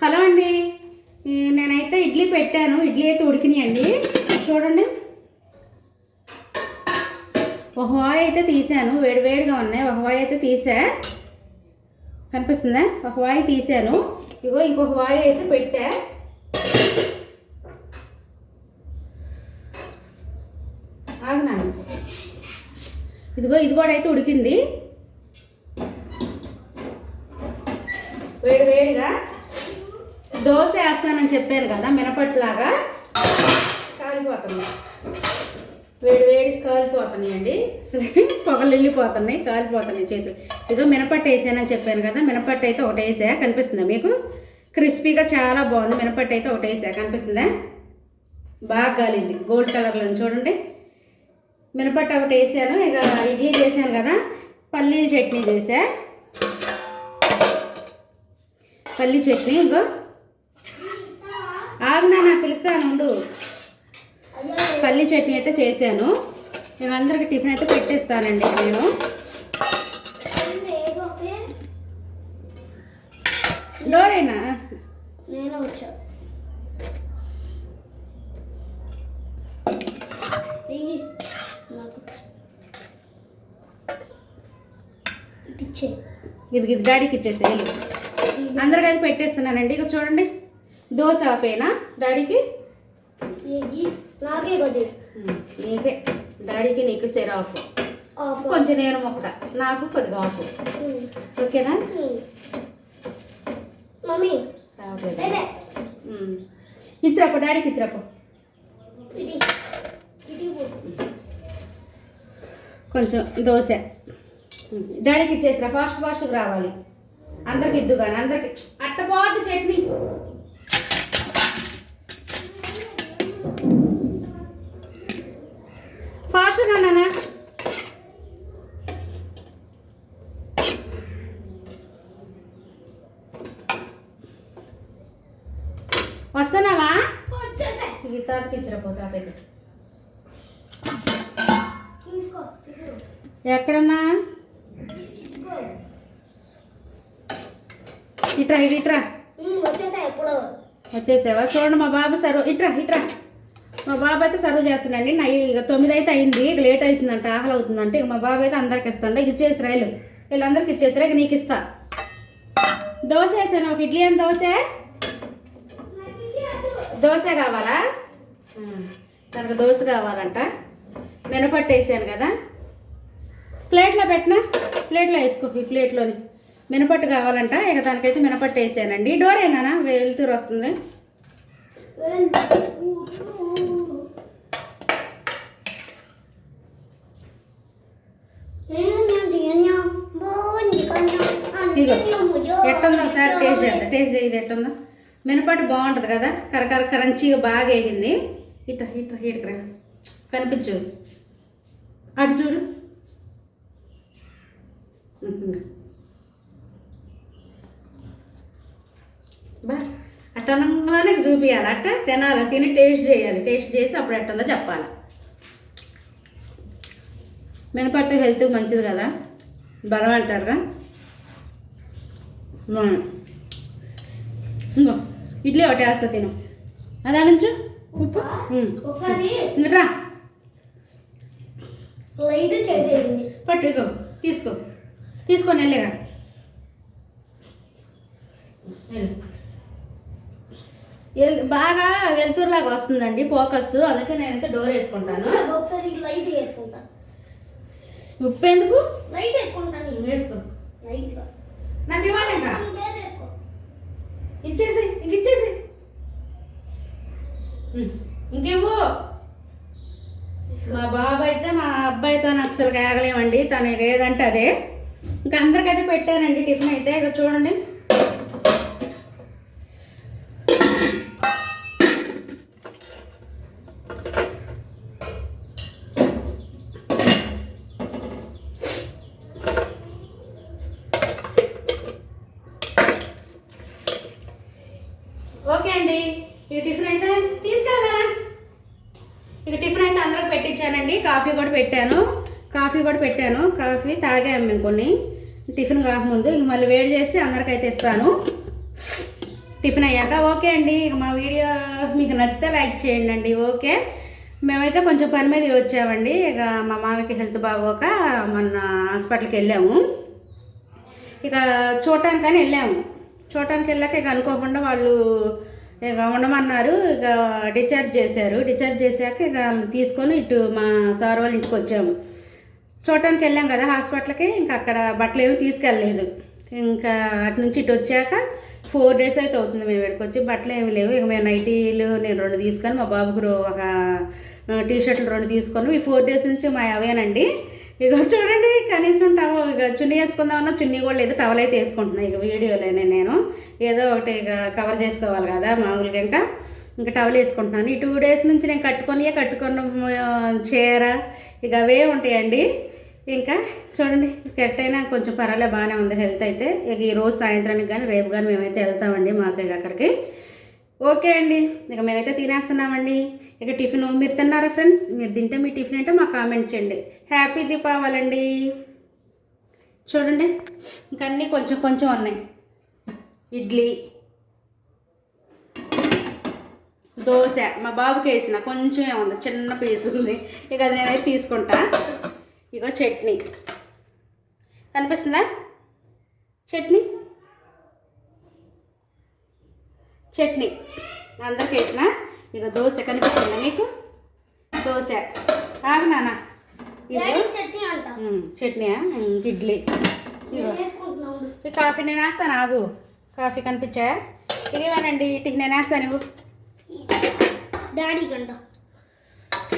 Hello అండి. నేనైతే ఇడ్లీ పెట్టాను. ఇడ్లీ అయితే ఉడికినాయండి. చూడండి. ఒక వాయి అయితే తీసాను. వేడి వేడిగా ఉన్నాయి. ఒక వాయి అయితే తీసా. కనిపిస్తుందా? ఒక వాయి తీసాను. ఇగో ఇంకొక వాయి అయితే పెట్టా. ఆగినాను ఇదిగో ఇది కూడా అయితే ఉడికింది. వేడి వేడిగా. దోశ వేస్తానని చెప్పాను కదా మినపట్లాగా కాలిపోతుంది వేడి వేడి కాలిపోతున్నాయండి. అసలు పొగలు వెళ్ళిపోతున్నాయి కాలిపోతున్నాయి చేతులు. ఇదో మినపట్టు వేసానని చెప్పాను కదా మినపట్టు అయితే ఒకటి వేసా కనిపిస్తుందా మీకు? క్రిస్పీగా చాలా బాగుంది మినపట్టు అయితే ఒకటి వేసా కనిపిస్తుందా? బాగా కాలింది గోల్డ్ కలర్లో చూడండి. మినపట్టు ఒకటి వేసాను ఇక ఇడ్లీ చేశాను కదా పల్లీల చట్నీ చేసా. పల్లీ చట్నీ ఇంకో ఆగునా నాకు పిలుస్తాను ఉండు పల్లి చట్నీ అయితే చేశాను. ఇక అందరికి టిఫిన్ అయితే పెట్టేస్తానండి నేను. డోరేనా? నేను వచ్చా. ఇది ఇది డాడీకి ఇచ్చేసేయాలి అందరికి అయితే పెట్టేస్తున్నానండి. ఇక చూడండి. దోశ ఆఫేనా డాడీకి? నాకే డాడీకి నీకు సెర ఆఫ్. కొంచెం నేను మొక్క నాకు కొద్దిగా ఆఫ్. ఓకేనా? మమ్మీ. ఇచ్చిరాపో డాడీకి ఇచ్చిరాపో. కొంచెం దోశ. డాడీకి ఇచ్చేసిరా. ఫాస్ట్ ఫాస్ట్గా రావాలి. అందరికి ఇద్దు కానీ అందరికి. అట్ట పోద్ది చట్నీ ఫాస్ట్గా నాన్న వస్తున్నావా వచ్చేసా ఈ తాతకి ఇచ్చిరాపో ఎక్కడన్నా? ఇట్రా ఇటు ఇట్రా. వచ్చేసావా? చూడండి మా బాబు సర్వ్ ఇట్రా ఇట్రా. మా బాబు అయితే సర్వ్ చేస్తున్నాండి నై ఇక తొమ్మిది అయితే అయింది ఇక లేట్ అవుతుందంట ఆకలి అవుతుందంటే. ఇక మా బాబు అయితే అందరికి ఇస్తాండ. ఇక ఇచ్చేసి రైలు వీళ్ళందరికి ఇచ్చేసిరా ఇక నీకు ఇస్తా. దోశ వేసాను ఒక ఇడ్లీ అని దోశ? దోశ కావాలా? తనకు దోశ కావాలంట. మినపట్టు వేసాను కదా. ప్లేట్లో పెట్టినా? ప్లేట్లో వేసుకో ఈ ప్లేట్లోని. మినపట్టు కావాలంట. ఇక తనకైతే మినపట్టు వేసానండి డోర్ ఏనా వెళ్తూరు వస్తుంది. ఇగో ఎట్టుందో ఒకసారి టేస్ట్ చేద్దాం. టేస్ట్ చేయి ఎట్టుందో. మినపట్టు బాగుంటుంది కదా. కరకర కరంచిగా బాగా వేగింది. ఇట్ట ఇట్ట ఇటుకురా. కనిపించు. అటు చూడు. బా అట్టనంగానే చూపించాలి అట్ట తినాలి. తిని టేస్ట్ చేయాలి. టేస్ట్ చేసి అప్పుడు ఎట్టుందో చెప్పాలి. మినపట్టు హెల్త్ మంచిది కదా? బలం అంటారుగా? ఇంకో. ఇడ్లీ ఒకటి వేస్తా తిను. అదా నుంచు? ఉప్పు. ఒకసారి ఇంకట్రా లైట్ చేయలేదు పట్టు ఇగో తీసుకో. తీసుకొని వెళ్ళేగా వెళ్ళు. ఎల్- బాగా వెలుతురులాగా వస్తుందండి ఫోకస్. అందుకే నేనైతే డోర్ వేసుకుంటాను. ఒకసారి లైట్ వేసుకుంటా. ఉప్పు ఎందుకు? లైట్ వేసుకుంటాను వేసుకో. లైట్ నాకు ఇవ్వాలి ఇచ్చేసి ఇంక ఇచ్చేసి. ఇంకేవో మా బాబు అయితే మా అబ్బాయితో అస్సలు కాగలేమండి తను ఏదంటే అదే. ఇంకా అందరికైతే పెట్టానండి టిఫిన్ అయితే ఇక చూడండి. ఓకే అండి ఈ టిఫిన్ అయితే తీసుకెళ్ళాలా ఇక టిఫిన్ అయితే అందరికి పెట్టించానండి కాఫీ కూడా పెట్టాను. కాఫీ కూడా పెట్టాను. కాఫీ తాగాము మేము కొన్ని. టిఫిన్ కాకముందు ఇంక మళ్ళీ వేడి చేసి అందరికైతే ఇస్తాను. టిఫిన్ అయ్యాక ఓకే అండి. ఇక మా వీడియో మీకు నచ్చితే లైక్ చేయండి అండి. ఓకే? మేమైతే కొంచెం పని మీద వచ్చామండి. ఇక మా మామకి హెల్త్ బాగోక మొన్న హాస్పిటల్కి వెళ్ళాము. ఇక చూడటానికని వెళ్ళాము. చూడటానికి వెళ్ళాక ఇక అనుకోకుండా వాళ్ళు ఇక ఉండమన్నారు ఇక డిశ్చార్జ్ చేశారు. డిశ్చార్జ్ చేశాక ఇక తీసుకొని ఇటు మా సార్ వాళ్ళ ఇంటికి వచ్చాము. చూడటానికి వెళ్ళాం కదా హాస్పిటల్కి ఇంకా అక్కడ బట్టలు ఏమీ తీసుకెళ్ళలేదు. ఇంకా అటు నుంచి ఇటు వచ్చాక ఫోర్ డేస్ అయితే అవుతుంది మేము ఇక్కడికి వచ్చి బట్టలు ఏమి లేవు. ఇక మేము నైటీలు నేను రెండు తీసుకొని మా బాబుకు ఒక టీ షర్ట్లు రెండు తీసుకొని ఈ ఫోర్ డేస్ నుంచి మా అవేనండి ఇక చూడండి కనీసం టవ ఇక చున్నీ వేసుకుందామన్నా చున్నీ కూడా లేదు టవల్ అయితే వేసుకుంటున్నాను ఇక వీడియోలోనే నేను. ఏదో ఒకటి ఇక కవర్ చేసుకోవాలి కదా మామూలుగా ఇంకా. ఇంకా టవల్ వేసుకుంటున్నాను. ఈ టూ డేస్ నుంచి నేను కట్టుకొని కట్టుకున్న చీర ఇక అవే ఉంటాయండి. ఇంకా చూడండి ఎట్టయినా కొంచెం పర్వాలేదు బాగానే ఉంది హెల్త్ అయితే. ఇక ఈరోజు సాయంత్రానికి కానీ రేపు కానీ మేమైతే వెళ్తామండి మాకు ఇక అక్కడికి. ఓకే అండి. ఇక మేమైతే తినేస్తున్నామండి. ఇక టిఫిన్ మీరు తిన్నారా ఫ్రెండ్స్? మీరు తింటే మీ టిఫిన్ ఏంటో మాకు కామెంట్ చేయండి. హ్యాపీ దీపావళి అండి చూడండి ఇంకా అన్నీ కొంచెం కొంచెం ఉన్నాయి. ఇడ్లీ దోశ మా బాబుకి వేసిన కొంచెమే ఉంది చిన్న పీస్ ఉంది. ఇక అది నేనైతే తీసుకుంటా. ఇగో చట్నీ. కనిపిస్తుందా? చట్నీ? చట్నీ. అందరికి వేసిన? ఇక దోశ కనిపిస్తుందా మీకు? దోశ. ఆగు నాన్న. చట్నీ చట్నీయా? ఇడ్లీ. ఈ కాఫీ నేను వేస్తాను ఆగు. కాఫీ కనిపించా? ఇక ఇవ్వనండి ఇటుకి నేను వేస్తాను డాడీ కంట ఓకే.